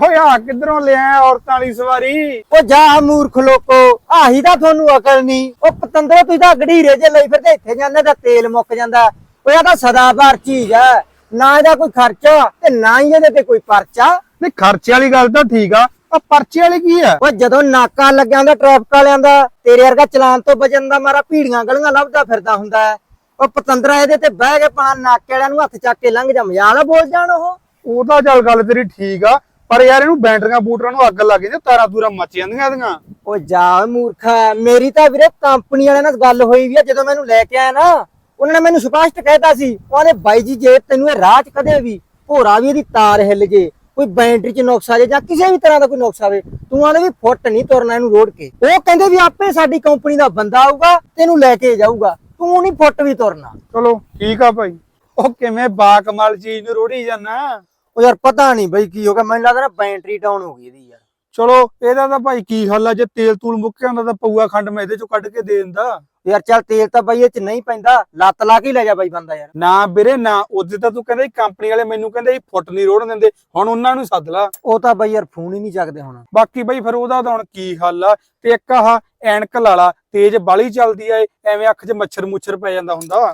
ਓਏ ਆ ਕਿੱਧਰੋਂ ਲਿਆ ਔਰਤਾਂ ਵਾਲੀ ਸਵਾਰੀ? ਉਹ ਜਾ ਮੂਰਖ ਲੋਕੋ ਆਹੀ ਤਾਂ ਤੁਹਾਨੂੰ ਅਕਲ ਨਹੀਂ। ਉਹ ਪਤੰਦਰੋ ਤੁਸੀਂ ਤਾਂ ਗੜੀਰੇ ਜੇ ਲਈ ਫਿਰਦੇ ਇੱਥੇ ਜਾਂਦੇ ਤਾਂ ਤੇਲ ਮੁੱਕ ਜਾਂਦਾ। ਉਹ ਇਹ ਤਾਂ ਸਦਾਬਾਰ ਚੀਜ਼ ਹੈ ਨਾ ਇਹਦਾ ਕੋਈ ਖਰਚਾ ਤੇ ਨਾ ਹੀ ਇਹਦੇ ਤੇ ਕੋਈ ਪਰਚਾ। ਨਹੀਂ ਖਰਚੇ ਵਾਲੀ ਗੱਲ ਤਾਂ ਠੀਕ ਆ ਆ ਪਰਚੇ ਵਾਲੀ ਕੀ ਆ? ਉਹ ਜਦੋਂ ਨਾਕਾ ਲੱਗਿਆ ਹੁੰਦਾ ਟ੍ਰੈਫਿਕ ਵਾਲਿਆਂ ਦਾ ਤੇਰੇ ਵਰਗਾ ਚਲਾਨ ਤੋਂ ਬਚਣ ਦਾ ਮਾਰਾ ਭੀੜੀਆਂ ਗਲੀਆਂ ਲੱਭਦਾ ਫਿਰਦਾ ਹੁੰਦਾ ਹੈ। ਉਹ ਪਤੰਦਰਾ ਇਹਦੇ ਤੇ ਬਹਿ ਕੇ ਪਾ ਨਾਕੇ ਵਾਲਿਆਂ ਨੂੰ ਹੱਥ ਚੱਕ ਕੇ ਲੰਘ ਜਾ ਮਜ਼ਾਲ ਬੋਲ ਜਾਣ ਉਹ। ਉਹ ਤਾਂ ਚੱਲ ਗੱਲ ਤੇਰੀ ਠੀਕ ਆ ਪਰ ਯਾਰ ਇਹਨੂੰ ਬੈਟਰੀਆਂ ਬੂਟਰਾਂ ਨੂੰ ਅੱਗ ਲੱਗ ਜਾਂਦੀ ਤਾਰਾਂ ਤੂਰਾਂ ਮੱਚ ਜਾਂਦੀਆਂ ਇਹਦੀਆਂ। ਉਹ ਜਾ ਮੂਰਖਾ ਮੇਰੀ ਤਾਂ ਵੀਰੇ ਕੰਪਨੀ ਵਾਲਿਆਂ ਨਾਲ ਗੱਲ ਹੋਈ ਵੀ ਆ ਜਦੋਂ ਮੈਨੂੰ ਲੈ ਕੇ ਆਇਆ ਨਾ ਉਹਨਾਂ ਨੇ ਮੈਨੂੰ ਸਪਸ਼ਟ ਕਹਿਤਾ ਸੀ ਉਹਨੇ ਬਾਈ ਜੀ ਜੇ ਤੈਨੂੰ ਇਹ ਰਾਹ 'ਚ ਕਦੇ ਵੀ ਭੋਰਾ ਵੀ ਇਹਦੀ ਤਾਰ ਹਿੱਲ ਜੇ ਕੋਈ ਬੈਟਰੀ 'ਚ ਨੁਕਸ ਆ ਜੇ ਜਾਂ ਕਿਸੇ ਵੀ ਤਰ੍ਹਾਂ ਦਾ ਕੋਈ ਨੁਕਸ ਆਵੇ ਤੂੰ ਆਨੇ ਵੀ ਫੁੱਟ ਨਹੀਂ ਤੁਰਨਾ ਇਹਨੂੰ ਰੋੜ ਕੇ। ਉਹ ਕਹਿੰਦੇ ਵੀ ਆਪੇ ਸਾਡੀ ਕੰਪਨੀ ਦਾ ਬੰਦਾ ਆਊਗਾ ਤੈਨੂੰ ਲੈ ਕੇ ਜਾਊਗਾ ਤੂੰ ਨਹੀਂ ਫੁੱਟ ਵੀ ਤੁਰਨਾ। ਚਲੋ ਠੀਕ ਆ ਭਾਈ। ਉਹ ਕਿਵੇਂ ਬਾਕਮਾਲ ਚੀਜ਼ ਨੂੰ ਰੋੜੀ ਜਾਂਦਾ। ਉਹ ਯਾਰ ਪਤਾ ਨਹੀਂ ਬਈ ਕੀ ਹੋ ਗਿਆ ਮੈਨੂੰ ਲੱਗਦਾ ਨਾ ਬੈਟਰੀ ਡਾਊਨ ਹੋ ਗਈ ਇਹਦੀ ਯਾਰ। ਚਲੋ ਇਹਦਾ ਤਾਂ ਭਾਈ ਕੀ ਹੱਲ ਆ ਜੇ ਤੇਲ ਤੂਲ ਮੁੱਕ ਜਾਂਦਾ ਤਾਂ ਪਊਆ ਖੰਡ ਮੈਂ ਇਹਦੇ ਚੋਂ ਕੱਢ ਕੇ ਦੇ ਦਿੰਦਾ। ਯਾਰ ਚੱਲ ਤੇਲ ਤਾਂ ਬਈ ਇਹ 'ਚ ਨਹੀਂ ਪੈਂਦਾ ਲੱਤ ਲਾ ਕੇ ਹੀ ਲੈ ਜਾ ਬਾਈ ਬੰਦਾ ਯਾਰ। ਨਾ ਵੀਰੇ ਨਾ ਉਹਦੇ ਤਾਂ ਤੂੰ ਕਹਿੰਦਾ ਕੰਪਨੀ ਵਾਲੇ ਮੈਨੂੰ ਕਹਿੰਦੇ ਸੀ ਫੁੱਟ ਨਹੀਂ ਰੋੜਨ ਦਿੰਦੇ ਹੁਣ ਉਹਨਾਂ ਨੂੰ ਸੱਦ ਲਾ। ਉਹ ਤਾਂ ਬਈ ਯਾਰ ਫੋਨ ਹੀ ਨਹੀਂ ਚੱਕਦੇ ਹੁਣ। ਬਾਕੀ ਬਈ ਫਿਰ ਉਹਦਾ ਤਾਂ ਹੁਣ ਕੀ ਹੱਲ ਆ ਤੇ ਇੱਕ ਆਹ ਐਨਕ ਲਾਲਾ ਤੇਜ਼ ਬਾਲੀ ਚੱਲਦੀ ਆ ਇਹ, ਐਵੇਂ ਅੱਖ 'ਚ ਮੱਛਰ ਮੁੱਛਰ ਪੈ ਜਾਂਦਾ ਹੁੰਦਾ।